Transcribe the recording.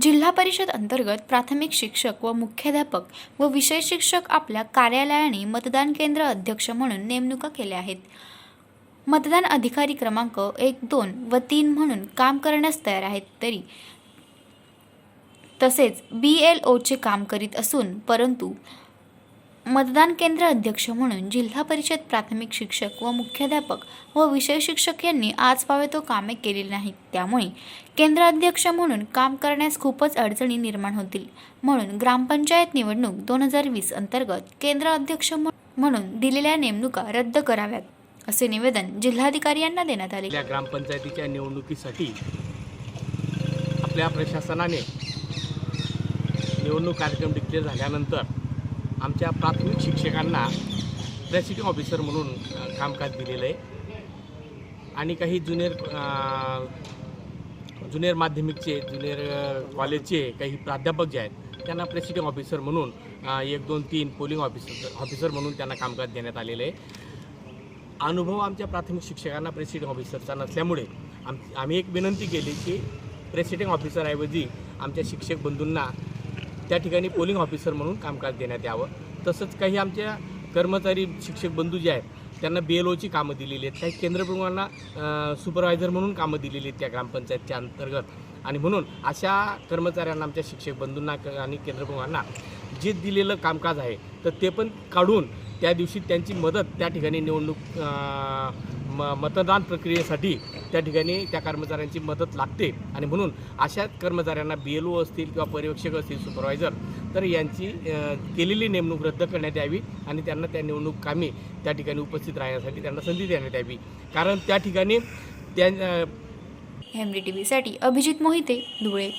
जिल्हा परिषद अंतर्गत प्राथमिक शिक्षक व मुख्याध्यापक व विषय शिक्षक आपल्या कार्यालयाने मतदान केंद्र अध्यक्ष म्हणून नेमणुका केल्या आहेत. मतदान अधिकारी क्रमांक एक दोन व तीन म्हणून काम करण्यास तयार आहेत तरी. तसेच बी एल ओचे काम करीत असून परंतु मतदान केंद्र अध्यक्ष म्हणून जिल्हा परिषद प्राथमिक शिक्षक व मुख्याध्यापक व विषय शिक्षक यांनी आज पावे तो कामे केलेली नाहीत. त्यामुळे केंद्र अध्यक्ष म्हणून काम करण्यास खूपच अडचणी निर्माण होतील. म्हणून ग्रामपंचायत निवडणूक दोन हजार वीस अंतर्गत केंद्र अध्यक्ष म्हणून दिलेल्या नेमणुका रद्द कराव्यात असे निवेदन जिल्हाधिकारी यांना देण्यात आले. आपल्या ग्रामपंचायतीच्या निवडणुकीसाठी आपल्या प्रशासनाने निवडणूक कार्यक्रम डिक्लेअर झाल्यानंतर आमच्या प्राथमिक शिक्षकांना प्रेसिडिंग ऑफिसर म्हणून कामकाज दिलेलं आहे. आणि काही ज्युनियर ज्युनियर माध्यमिकचे ज्युनियर कॉलेजचे काही प्राध्यापक जे आहेत त्यांना प्रेसिडिंग ऑफिसर म्हणून एक दोन तीन पोलिंग ऑफिसर ऑफिसर म्हणून त्यांना कामकाज देण्यात आलेलं आहे. अनुभव आमच्या प्राथमिक शिक्षकांना प्रेसिडिंग ऑफिसरचा नसल्यामुळे आम आम्ही एक विनंती केली की प्रेसिडिंग ऑफिसरऐवजी आमच्या शिक्षक बंधूंना त्या ठिकाणी पोलिंग ऑफिसर म्हणून कामकाज देण्यात यावं. तसंच काही आमच्या कर्मचारी शिक्षक बंधू जे आहेत त्यांना बी एल ओची कामं दिलेली आहेत. काही केंद्रप्रमुखांना सुपरवायझर म्हणून कामं दिलेली आहेत त्या ग्रामपंचायतच्या अंतर्गत. आणि म्हणून अशा कर्मचाऱ्यांना आमच्या शिक्षक बंधूंना क- आणि केंद्रप्रमुखांना जे दिलेलं कामकाज आहे तर ते पण काढून त्या दिवशी त्यांची मदत त्या ठिकाणी निवडणूक म मतदान प्रक्रियेसाठी त्या ठिकाणी त्या कर्मचाऱ्यांची मदत लागते. आणि म्हणून अशा कर्मचाऱ्यांना बी एल ओ असतील किंवा पर्यवेक्षक असतील सुपरवायझर तर यांची केलेली नेमणूक रद्द करण्यात यावी आणि त्यांना त्या निवडणूक कामी त्या ठिकाणी उपस्थित राहण्यासाठी त्यांना संधी देण्यात यावी. कारण त्या ठिकाणी त्या एम डी टी व्हीसाठी अभिजित मोहिते धुळे.